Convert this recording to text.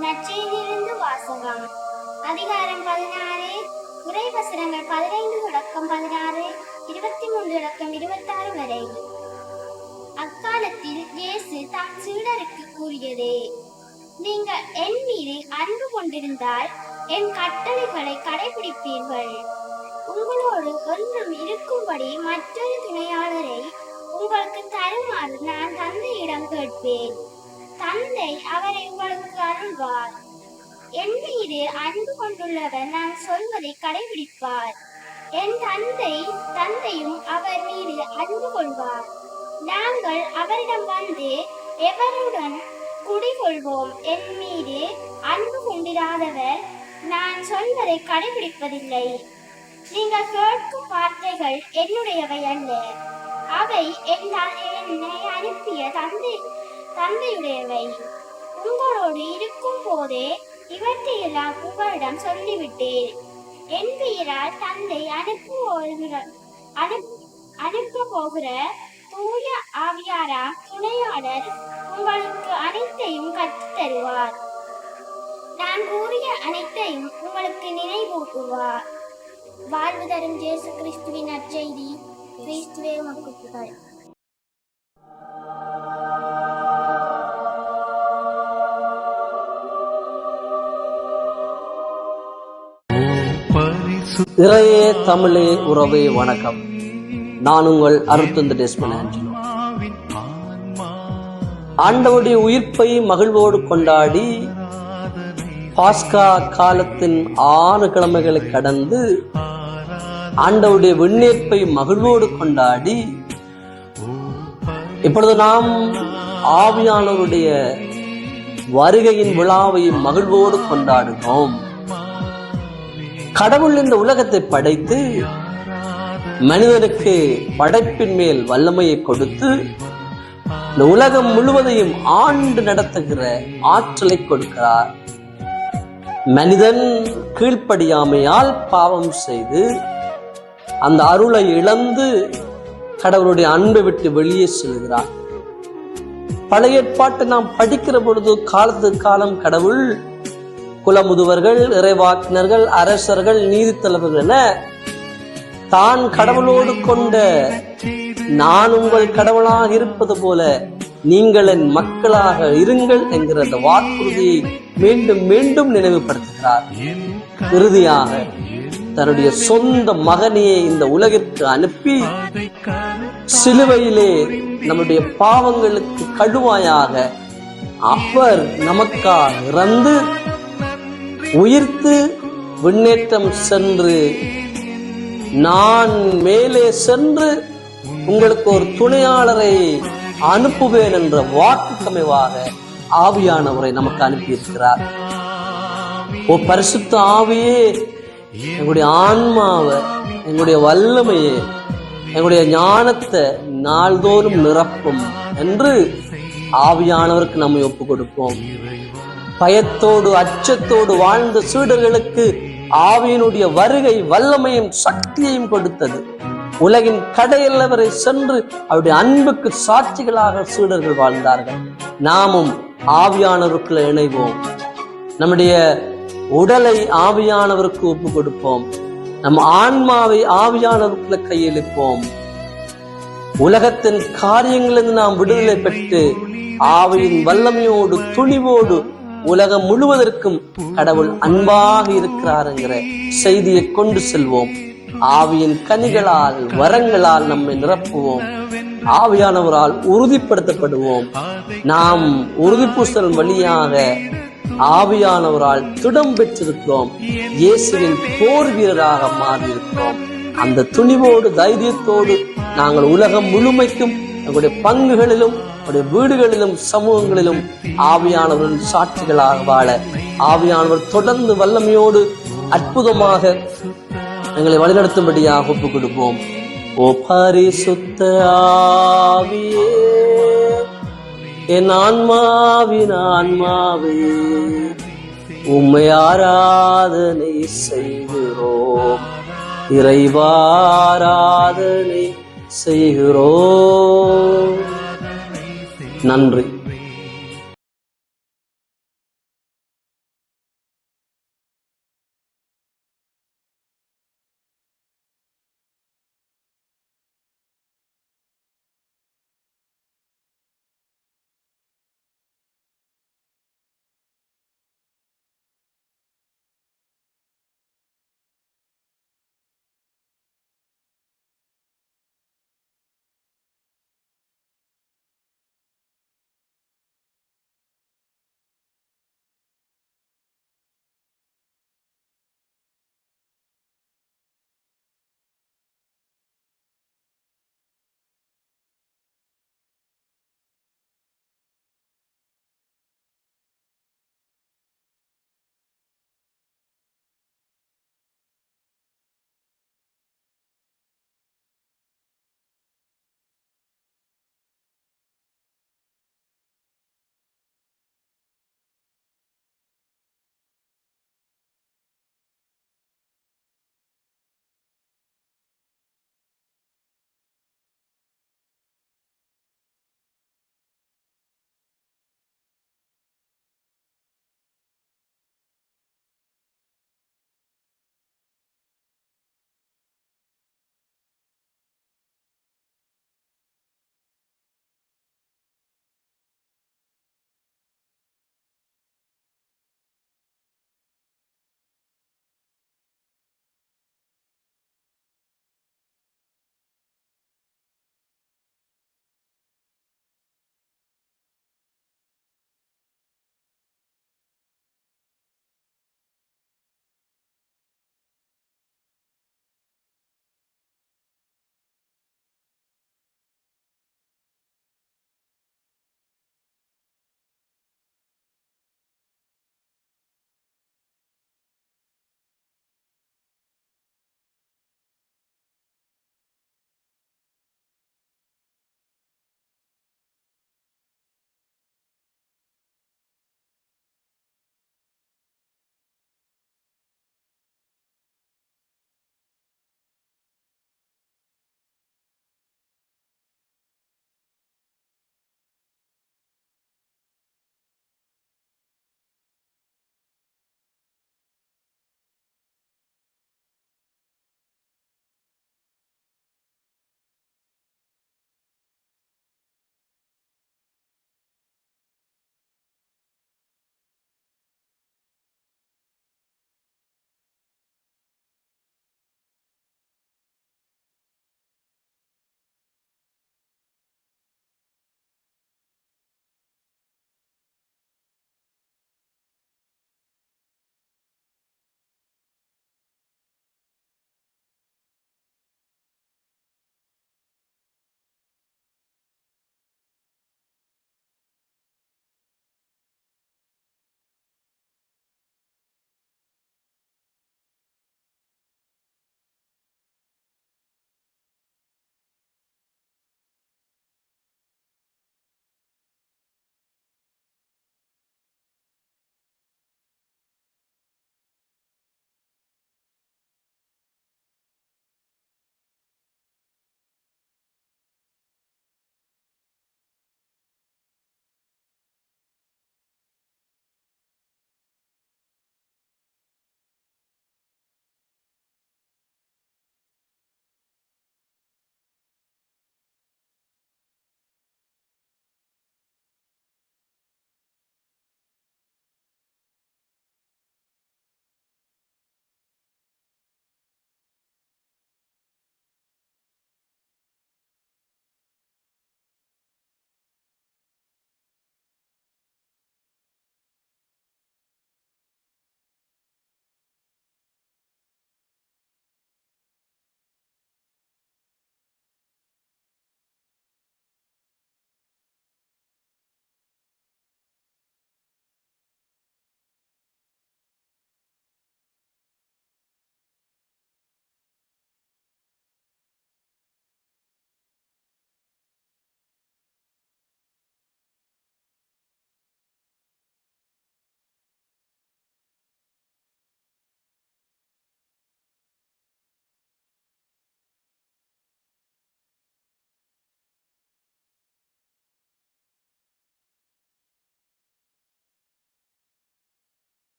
நற்செய்தியிலிருந்து வாசகம். அதிகாரம் பதினாறு உரைவசனங்கள் பதினைந்து தொடக்கம் பதினாறு இருபத்தி மூன்று தொடக்கம் இருபத்தாறு வரை. அக்காலத்தில் இயேசு தான் சீடருக்கு கூறியதே நீங்கள் என் மீது அன்பு கொண்டிருந்தால் என் கட்டளைகளை கடைபிடிப்பீர்கள். உங்களோடு ஒன்றும் இருக்கும்படி மற்றொரு துணையாளரை உங்களுக்கு தருமாறு நான் தந்தையிடம் கேட்பேன். தந்தை அவரை உங்களுக்கு அருள்வார். என் மீது அன்பு கொண்டுள்ளவர் நான் சொல்வதை கடைபிடிப்பார். என் தந்தை தந்தையும் அவர் மீது அன்பு கொள்வார். நாங்கள் அவரிடம் வந்து எவருடன் குடிகொள்வோம் என் மீது அன்பு கொண்டிராதவர் நான் சொல்வதை கடைபிடிப்பதில்லை. நீங்கள் கேட்கும் வார்த்தைகள் என்னுடையவை அல்ல. அவை என்னை அனுப்பிய தந்தை தந்தையுடையவை உங்களோடு இருக்கும் போதே இவற்றையெல்லாம் உங்களிடம் சொல்லிவிட்டேன். என் பெயரால் தந்தை அனுப்புவோகிற அனுப்ப போகிற தூய ஆவியாரா துணையாளர் உங்களுக்கு அனைத்தையும் கற்றுத் தருவார் நான் கூறிய அனைத்தையும் உங்களுக்கு நினைவூட்டுவார். வாழ்வு தரும் ஜேசு கிறிஸ்துவின் நற்செய்தி. கிறிஸ்துவே உமக்கு புகழ். இறையே தமிழே உறவே வணக்கம். நான் உங்கள் அருத்தந்த டெஸ்மன் ஆஞ்சலோ. ஆண்டவருடைய உயிர்ப்பை மகிழ்வோடு கொண்டாடி பாஸ்கா காலத்தின் ஆறு கிழமைகளை கடந்து ஆண்டவருடைய விண்ணேற்பை மகிழ்வோடு கொண்டாடி இப்பொழுது நாம் ஆவியானவருடைய வருகையின் விழாவை மகிழ்வோடு கொண்டாடுகிறோம் கடவுள் இந்த உலகத்தை படைத்து மனிதனுக்கு படைப்பின் மேல் வல்லமையை கொடுத்து இந்த உலகம் முழுவதையும் ஆண்டு நடத்துகிற ஆற்றலை கொடுக்கிறார். மனிதன் கீழ்ப்படியாமையால் பாவம் செய்து அந்த அருளை இழந்து கடவுளுடைய அன்பை விட்டு வெளியே செல்கிறார். பழைய ஏற்பாட்டை நாம் படிக்கிற பொழுது காலத்து காலம் கடவுள் குலமுதுவர்கள் இறைவாக்கினர்கள் அரசர்கள் நீதித்தலைவர்கள் என தான் கடவுளோடு கொண்ட நான் உங்கள் கடவுளாக இருப்பது போல நீங்கள் என் மக்களாக இருங்கள் என்கிற அந்த வாக்குறுதியை மீண்டும் மீண்டும் நினைவுபடுத்துகிறார். இறுதியாக தன்னுடைய சொந்த மகனையே இந்த உலகிற்கு அனுப்பி சிலுவையிலே நம்முடைய பாவங்களுக்கு கழுவாயாக அவர் நமக்காக இறந்து உயிர்த்து விண்ணேற்றம் சென்று நான் மேலே சென்று உங்களுக்கு ஒரு துணையாளரை அனுப்புவேன் என்ற வாக்குக்கு ஆவியானவரை நமக்கு அனுப்பியிருக்கிறார். ஓ பரிசுத்த ஆவியே எங்களுடைய ஆன்மாவை எங்களுடைய வல்லமையை எங்களுடைய ஞானத்தை நாள்தோறும் நிரப்பும் என்று ஆவியானவருக்கு நம்மை ஒப்பு கொடுப்போம் பயத்தோடு அச்சத்தோடு வாழ்ந்த சீடர்களுக்கு ஆவியினுடைய வருகை வல்லமையும் சக்தியையும் கொடுத்தது. உலகின் கடையில் வரை சென்று அவருடைய அன்புக்கு சாட்சிகளாக சீடர்கள் வாழ்ந்தார்கள். நாமும் ஆவியானவருக்குள்ள இணைவோம். நம்முடைய உடலை ஆவியானவருக்கு ஒப்பு கொடுப்போம் நம் ஆன்மாவை ஆவியானவருக்குள்ள கையெழுப்போம் உலகத்தின் காரியங்களிலிருந்து நாம் விடுதலை பெற்று ஆவியின் வல்லமையோடு துணிவோடு உலகம் முழுவதற்கும் கடவுள் அன்பாக இருக்கிறாருங்கிற செய்தியை கொண்டு செல்வோம். ஆவியின் கனிகளால் வரங்களால் நம்மை நிரப்புவோம். ஆவியானவரால் உறுதிப்படுத்தப்படுவோம். நாம் உறுதிப்பூசல் வழியாக ஆவியானவரால் திடம் பெற்றிருக்கிறோம். இயேசுவின் போர் வீரராக மாறியிருக்கிறோம். அந்த துணிவோடு தைரியத்தோடு நாங்கள் உலகம் முழுமைக்கும் எங்களுடைய பங்குகளிலும் நம்முடைய வீடுகளிலும் சமூகங்களிலும் ஆவியானவர்கள் சாட்சிகளாக வாழ ஆவியானவர் தொடர்ந்து வல்லமையோடு அற்புதமாக எங்களை வழிநடத்தும்படியாக ஒப்புக் கொடுப்போம் ஓ பரிசுத்த ஆவியே என் ஆன்மாவின் ஆன்மாவே உம்மை ஆராதனை செய்கிறோம். இறைவாராதனை செய்கிறோம். நன்றி.